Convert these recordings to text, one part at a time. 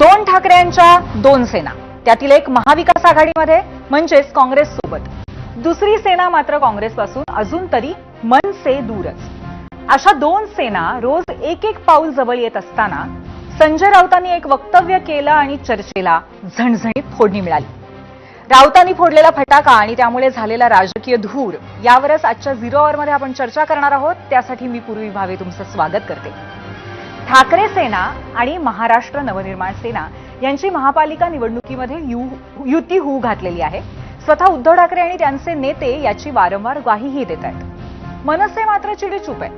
दोन ठाकरेंच्या दोन सेना. त्यातील एक महाविकास आघाडीमध्ये म्हणजेच काँग्रेस सोबत दुसरी सेना मात्र काँग्रेसपासून अजून तरी मनसे दूरच. अशा दोन सेना रोज एक एक पाऊल जवळ येत असताना संजय राऊतांनी एक वक्तव्य केलं आणि चर्चेला झणझणीत फोडणी मिळाली. राऊतांनी फोडलेला फटाका आणि त्यामुळे झालेला राजकीय धूर यावरच आजच्या झिरो मध्ये आपण चर्चा करणार आहोत. त्यासाठी मी पूर्वी भावे तुमचं स्वागत करते. ठाकरे सेना आणि महाराष्ट्र नवनिर्माण सेना यांची महापालिका निवडणुकीमध्ये यु- युती होऊ घातलेली आहे. स्वतः उद्धव ठाकरे आणि त्यांचे नेते याची वारंवार ग्वाहीही देत आहेत. मनसे मात्र चिडीचूप आहे.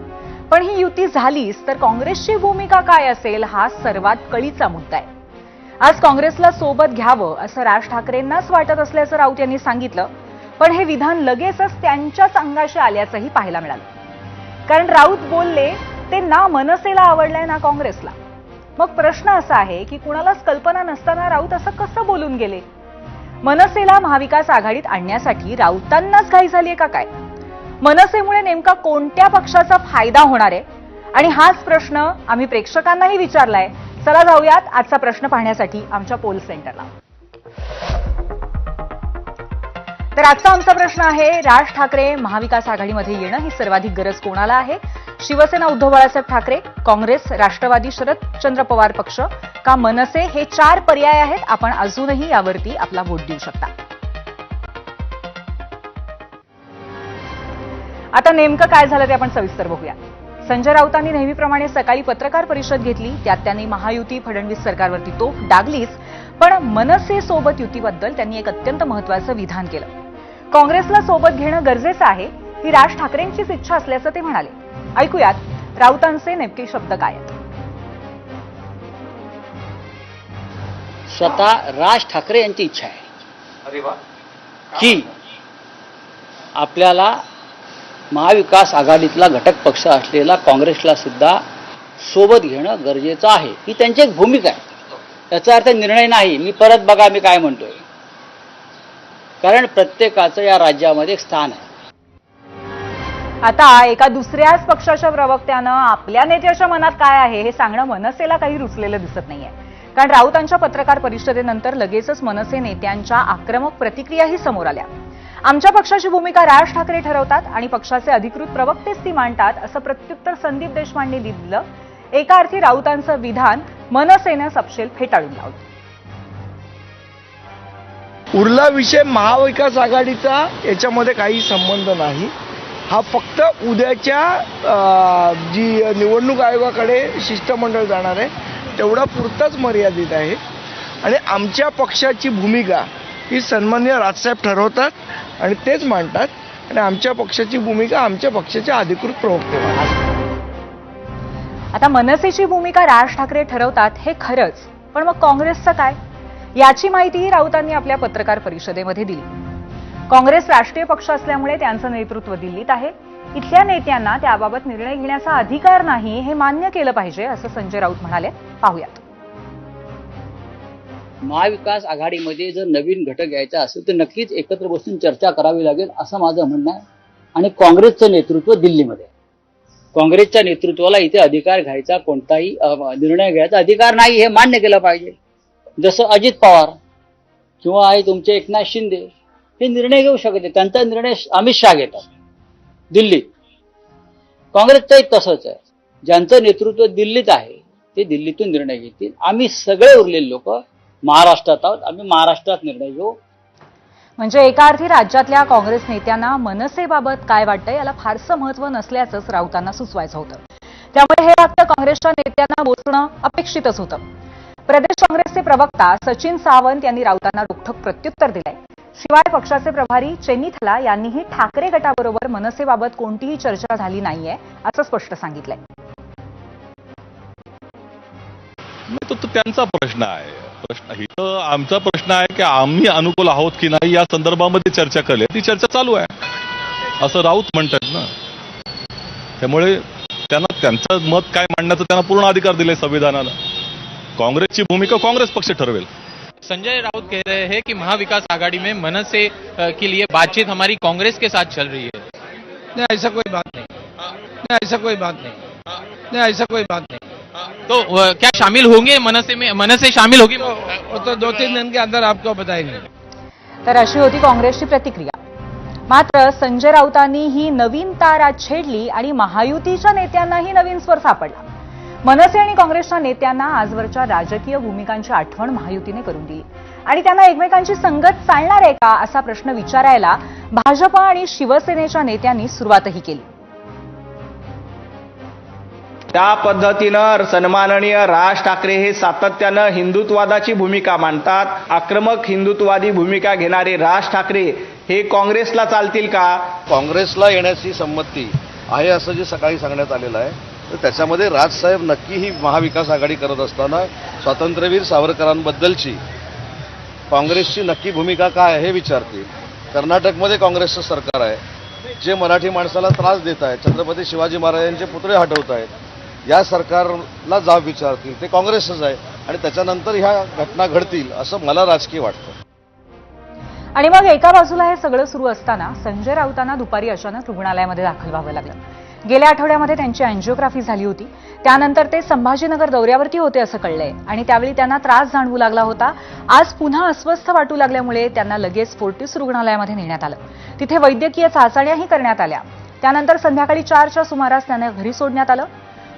पण ही युती झालीच तर काँग्रेसची भूमिका काय असेल हा सर्वात कळीचा मुद्दा आहे. आज काँग्रेसला सोबत घ्यावं असं राज ठाकरेंनाच वाटत असल्याचं राऊत यांनी सांगितलं पण हे विधान लगेचच त्यांच्याच अंगाशी आल्याचंही पाहायला मिळालं. कारण राऊत बोलले ते ना मनसेला आवडलंय ना काँग्रेसला. मग प्रश्न असा आहे की कुणालाच कल्पना नसताना राऊत असं कसं बोलून गेले? मनसेला महाविकास आघाडीत आणण्यासाठी राऊतांनाच घाई झालीय का काय? मनसेमुळे नेमका कोणत्या पक्षाचा फायदा होणार आहे? आणि हाच प्रश्न आम्ही प्रेक्षकांनाही विचारलाय. चला जाऊयात आजचा प्रश्न पाहण्यासाठी आमच्या पोल सेंटरला. तर आजचा आमचा प्रश्न आहे राज ठाकरे महाविकास आघाडीमध्ये येणं ही सर्वाधिक गरज कोणाला आहे? शिवसेना उद्धव बाळासाहेब ठाकरे काँग्रेस राष्ट्रवादी शरदचंद्र पवार पक्ष. का मनसे हे चार पर्याय आहेत? आपण अजूनही यावरती आपला वोट देऊ शकता. आता नेमकं काय झालं ते आपण सविस्तर बघूया. संजय राऊतांनी नेहमीप्रमाणे सकाळी पत्रकार परिषद घेतली. त्यात त्यांनी महायुती फडणवीस सरकारवरती तोफ डागलीच. पण मनसे सोबत युतीबद्दल त्यांनी एक अत्यंत महत्वाचं विधान केलं. काँग्रेसला सोबत घेणं गरजेचं आहे ही राज ठाकरेंचीच इच्छा असल्याचं ते म्हणाले. ऐकूयात. राऊतांचे नेमके शब्द काय आहेत? स्वतः राज ठाकरे यांची इच्छा आहे. की आपल्याला महाविकास आघाडीतला घटक पक्ष असलेला काँग्रेसला सुद्धा सोबत घेणं गरजेचं आहे. ही त्यांची एक भूमिका आहे. याचा अर्थ निर्णय नाही. मी परत बघा मी काय म्हणतोय. कारण प्रत्येकाचं या राज्यामध्ये एक स्थान आहे. आता एका दुसऱ्याच पक्षाच्या प्रवक्त्यानं आपल्या नेत्याच्या मनात काय आहे हे सांगणं मनसेला काही रुचलेलं दिसत नाहीये. कारण राऊतांच्या पत्रकार परिषदेनंतर लगेचच मनसे नेत्यांच्या आक्रमक प्रतिक्रियाही समोर आल्या. आमच्या पक्षाची भूमिका राज ठाकरे ठरवतात आणि पक्षाचे अधिकृत प्रवक्तेच ती मांडतात असं प्रत्युत्तर संदीप देशपांडे दिलं. एका अर्थी राऊतांचं विधान मनसेनं सपशेल फेटाळून लावलं. उरला विषय महाविकास आघाडीचा याच्यामध्ये काही संबंध नाही. हा फक्त उद्याच्या जी निवडणूक आयोगाकडे शिष्टमंडळ जाणार आहे तेवढा पुरताच मर्यादित आहे. आणि आमच्या पक्षाची भूमिका ही सन्मान्य राजसाहेब ठरवतात आणि तेच मांडतात. आणि आमच्या पक्षाची भूमिका आमच्या पक्षाच्या अधिकृत प्रवक्ते आता मनसेची भूमिका राज ठाकरे ठरवतात हे खरंच. पण मग काँग्रेसचं काय? याची माहितीही राऊतांनी आपल्या पत्रकार परिषदेमध्ये दिली. काँग्रेस राष्ट्रीय पक्ष असल्यामुळे त्यांचं नेतृत्व दिल्लीत आहे. इथल्या नेत्यांना त्याबाबत निर्णय घेण्याचा अधिकार नाही हे मान्य केलं पाहिजे असं संजय राऊत म्हणाले. पाहूयात. महाविकास आघाडीमध्ये जर नवीन घटक यायचा असेल तर नक्कीच एकत्र बसून चर्चा करावी लागेल असं माझं म्हणणं आहे. आणि काँग्रेसचं नेतृत्व दिल्लीमध्ये काँग्रेसच्या नेतृत्वाला इथे अधिकार घ्यायचा कोणताही निर्णय घ्यायचा अधिकार नाही हे मान्य केलं पाहिजे. जसं अजित पवार किंवा आहे तुमचे एकनाथ शिंदे हे निर्णय घेऊ शकते त्यांचा निर्णय अमित शहा घेतात. दिल्लीत काँग्रेसचंही तसंच आहे. ज्यांचं नेतृत्व दिल्लीत आहे ते दिल्लीतून निर्णय घेतील. आम्ही सगळे उरलेले लोक महाराष्ट्रात आहोत. आम्ही महाराष्ट्रात निर्णय घेऊ. म्हणजे एका अर्थी राज्यातल्या काँग्रेस नेत्यांना मनसेबाबत काय वाटतं याला फारसं महत्त्व नसल्याचंच राऊतांना सुचवायचं होतं. त्यामुळे हे वाक्य काँग्रेसच्या नेत्यांना बोचणं अपेक्षितच होतं. प्रदेश काँग्रेसचे प्रवक्ता सचिन सावंत यांनी राऊतांना रोखठोक प्रत्युत्तर दिलंय. शिवाय पक्षाचे प्रभारी चेन्नीथला यांनीही ठाकरे गटाबरोबर मनसेबाबत कोणतीही चर्चा झाली नाहीये असं स्पष्ट सांगितलंय. तो तो त्यांचा प्रश्न आहे. प्रश्न इथं आमचा प्रश्न आहे की आम्ही अनुकूल आहोत की नाही या संदर्भामध्ये चर्चा करली ती चर्चा चालू आहे. असं राऊत म्हणतात ना. त्यामुळे त्यांना त्यांचं मत काय मांडण्याचा त्यांना पूर्ण अधिकार दिले संविधानाला. काँग्रेसची भूमिका काँग्रेस पक्ष ठरवेल. संजय राउत कह रहे हैं कि महाविकास आघाड़ी में मनसे के लिए बातचीत हमारी कांग्रेस के साथ चल रही है। नहीं ऐसा कोई बात नहीं। नहीं ऐसा कोई बात नहीं। नहीं ऐसा कोई बात नहीं। तो क्या शामिल होंगे मनसे में मनसे शामिल होगी? वो तो दो तीन दिन के अंदर आपको बताएंगे? तर अशी होती काँग्रेसची प्रतिक्रिया. मात्र संजय राऊतांनी ही नवीन तार आज छेडली आणि महायुतीच्या नेत्यांनाही नवीन स्वर सापडला. मनसे आणि काँग्रेसच्या नेत्यांना आजवरच्या राजकीय भूमिकांची आठवण महायुतीने करून दिली. आणि त्यांना एकमेकांची संगत चालणार आहे का असा प्रश्न विचारायला भाजपा आणि शिवसेनेच्या नेत्यांनी सुरुवातही केली. त्या पद्धतीनं सन्माननीय राज ठाकरे हे सातत्यानं हिंदुत्वादाची भूमिका मांडतात आक्रमक हिंदुत्वादी भूमिका घेणारे राज ठाकरे हे काँग्रेसला चालतील का? काँग्रेसला येण्याची संमती आहे असं जे सकाळी सांगण्यात आलेलं आहे. तर त्याच्यामध्ये राजसाहेब नक्की ही महाविकास आघाडी करत असताना स्वातंत्र्यवीर सावरकरांबद्दलची काँग्रेसची नक्की भूमिका काय आहे हे विचारतील. कर्नाटकमध्ये काँग्रेसचं सरकार आहे. जे मराठी माणसाला त्रास देत आहे छत्रपती शिवाजी महाराजांचे पुतळे हटवत आहेत या सरकारला जाब विचारतील. ते काँग्रेसच आहे आणि त्याच्यानंतर ह्या घटना घडतील असं मला राजकीय वाटतं. आणि मग एका बाजूला हे सगळं सुरू असताना संजय राऊतांना दुपारी अचानक रुग्णालयामध्ये दाखल व्हावं लागलं. गेल्या आठवड्यामध्ये त्यांची अँजिओग्राफी झाली होती. त्यानंतर ते संभाजीनगर दौऱ्यावरती होते असं कळलंय. आणि त्यावेळी त्यांना त्रास जाणवू लागला होता. आज पुन्हा अस्वस्थ वाटू लागल्यामुळे त्यांना लगेच फोर्टिस रुग्णालयामध्ये नेण्यात आलं. तिथे वैद्यकीय चाचण्याही करण्यात आल्या. त्यानंतर संध्याकाळी चारच्या सुमारास त्यांना घरी सोडण्यात आलं.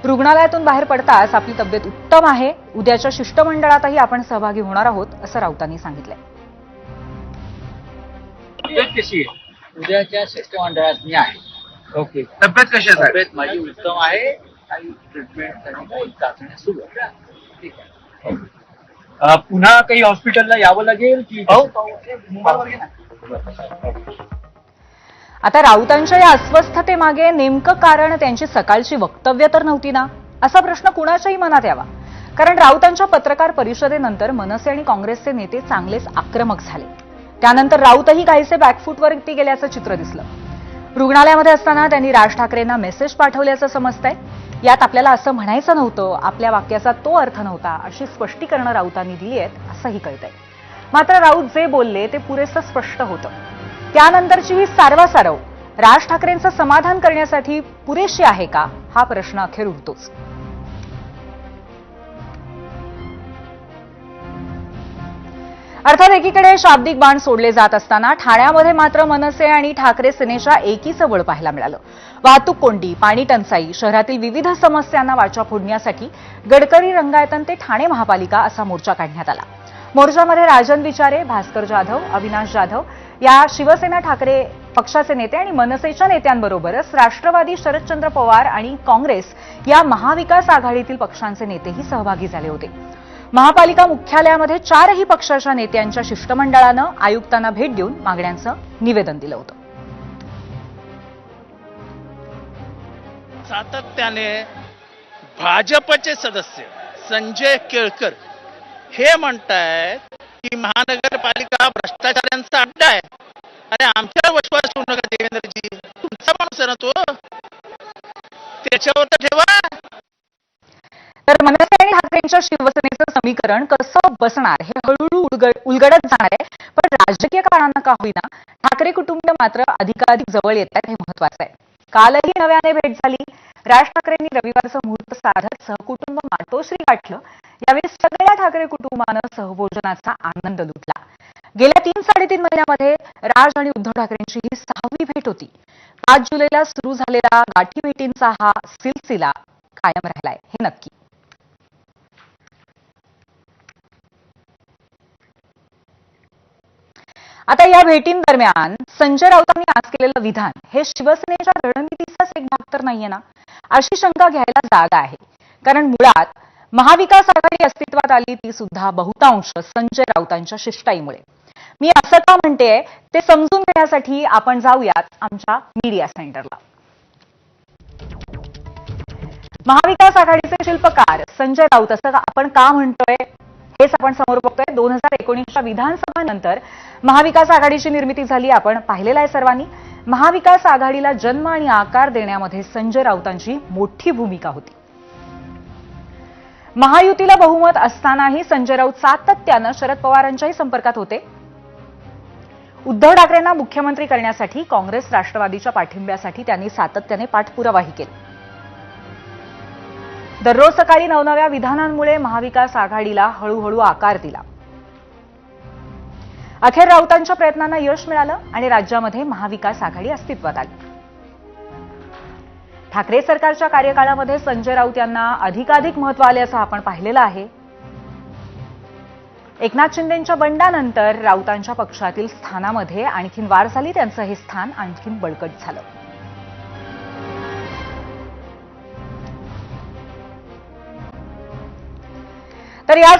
रुग्णालयातून बाहेर पडताच आपली तब्येत उत्तम आहे. उद्याच्या शिष्टमंडळातही आपण सहभागी होणार आहोत असं राऊतांनी सांगितलंय. उद्याच्या शिष्टमंडळात मी आहे. ओके. तब्येत कशी आहे तब्येत माझी उत्तम आहे. काही काही चाचण्या सुरू आहेत. ठीक आहे. अ, पुन्हा काही हॉस्पिटलला यावं लागेल की हो. मुंबईवर घे ना. आता राऊतांच्या या अस्वस्थतेमागे नेमकं कारण त्यांची सकाळची वक्तव्य तर नव्हती ना? असा प्रश्न कुणाच्याही मनात यावा. कारण राऊतांच्या पत्रकार परिषदेनंतर मनसे आणि काँग्रेसचे नेते चांगलेच आक्रमक झाले. त्यानंतर राऊतही काहीसे बॅकफूटवरती गेल्याचं चित्र दिसलं. रुग्णालयामध्ये असताना त्यांनी राज ठाकरेंना मेसेज पाठवल्याचं समजतंय. यात आपल्याला असं म्हणायचं नव्हतं. आपल्या वाक्याचा तो अर्थ नव्हता. अशी स्पष्टीकरणं राऊतांनी दिली आहेत असंही कळतंय. मात्र राऊत जे बोलले ते पुरेसं स्पष्ट होतं. त्यानंतरची ही सारवासारव राज ठाकरेंचं समाधान करण्यासाठी पुरेशी आहे का? हा प्रश्न अखेर उरतोच अर्थात एकीकडे शाब्दिक बाण सोडले जात असताना ठाण्यामध्ये मात्र मनसे आणि ठाकरे सेनेच्या एकीचं बळ पाहायला मिळालं. वाहतूक कोंडी पाणी टंचाई शहरातील विविध समस्यांना वाचा फोडण्यासाठी गडकरी रंगायतन ते ठाणे महापालिका असा मोर्चा काढण्यात आला. मोर्चामध्ये राजन विचारे भास्कर जाधव अविनाश जाधव या शिवसेना ठाकरे पक्षाचे नेते आणि मनसेच्या नेत्यांबरोबरच राष्ट्रवादी शरदचंद्र पवार आणि काँग्रेस या महाविकास आघाडीतील पक्षांचे नेतेही सहभागी झाले होते. महापालिका मुख्यालयामध्ये चारही पक्षाच्या नेत्यांच्या शिष्टमंडळानं आयुक्तांना भेट देऊन मागण्यांचं निवेदन दिलं होतं. सातत्याने भाजपचे सदस्य संजय केळकर हे म्हणतायत की महानगरपालिका भ्रष्टाचारांचा अड्डा आहे. अरे आमच्यावर विश्वास ठेवू नका देवेंद्रजी तुमचा माणूस आहे ना तो? त्याच्यावर तर ठेवा. तर मनसे आणि ठाकरेंच्या शिवसेनेचं समीकरण कसं बसणार हे हळूहळू उलगड उलगडत जाणार आहे. पण राजकीय कारणांना का होईना ठाकरे कुटुंब मात्र अधिकाधिक जवळ येत आहेत हे महत्वाचं आहे. कालही नव्याने भेट झाली. राज ठाकरेंनी रविवारचं मुहूर्त साधत सहकुटुंब मातोश्री गाठलं. यावेळी सगळ्या ठाकरे कुटुंबानं सहभोजनाचा आनंद लुटला. गेल्या तीन साडेतीन महिन्यामध्ये राज आणि उद्धव ठाकरेंची ही सहावी भेट होती. पाच जुलैला सुरू झालेला गाठी भेटींचा हा सिलसिला कायम राहिलाय हे नक्की. आता या भेटींदरम्यान संजय राऊतांनी आज केलेलं विधान हे शिवसेनेच्या रणनीतीचाच एक भाग तर नाहीये ना? अशी शंका घ्यायला जागा आहे. कारण मुळात महाविकास आघाडी अस्तित्वात आली ती सुद्धा बहुतांश संजय राऊतांच्या शिष्टाईमुळे. मी असं का म्हणतेय ते समजून घेण्यासाठी आपण जाऊयात आमच्या मीडिया सेंटरला महाविकास आघाडीचे शिल्पकार संजय राऊत असं आपण का म्हणतोय? हेच आपण समोर बघतोय. दोन हजार एकोणीसच्या विधानसभानंतर महाविकास आघाडीची निर्मिती झाली. आपण पाहिलेला आहे सर्वांनी. महाविकास आघाडीला जन्म आणि आकार देण्यामध्ये संजय राऊतांची मोठी भूमिका होती. महायुतीला बहुमत असतानाही संजय राऊत सातत्यानं शरद पवारांच्याही संपर्कात होते. उद्धव ठाकरेंना मुख्यमंत्री करण्यासाठी काँग्रेस राष्ट्रवादीच्या पाठिंब्यासाठी त्यांनी सातत्याने पाठपुरावाही केला. दररोज सकाळी नवनव्या विधानांमुळे महाविकास आघाडीला हळूहळू आकार दिला. अखेर राऊतांच्या प्रयत्नांना यश मिळालं आणि राज्यामध्ये महाविकास आघाडी अस्तित्वात आली. ठाकरे सरकारच्या कार्यकाळामध्ये संजय राऊत यांना अधिकाधिक महत्त्व आले असं आपण पाहिलेलं आहे. एकनाथ शिंदेच्या बंडानंतर राऊतांच्या पक्षातील स्थानामध्ये आणखीन वाढ झाली त्यांचं हे स्थान आणखीन बळकट झालं. तर या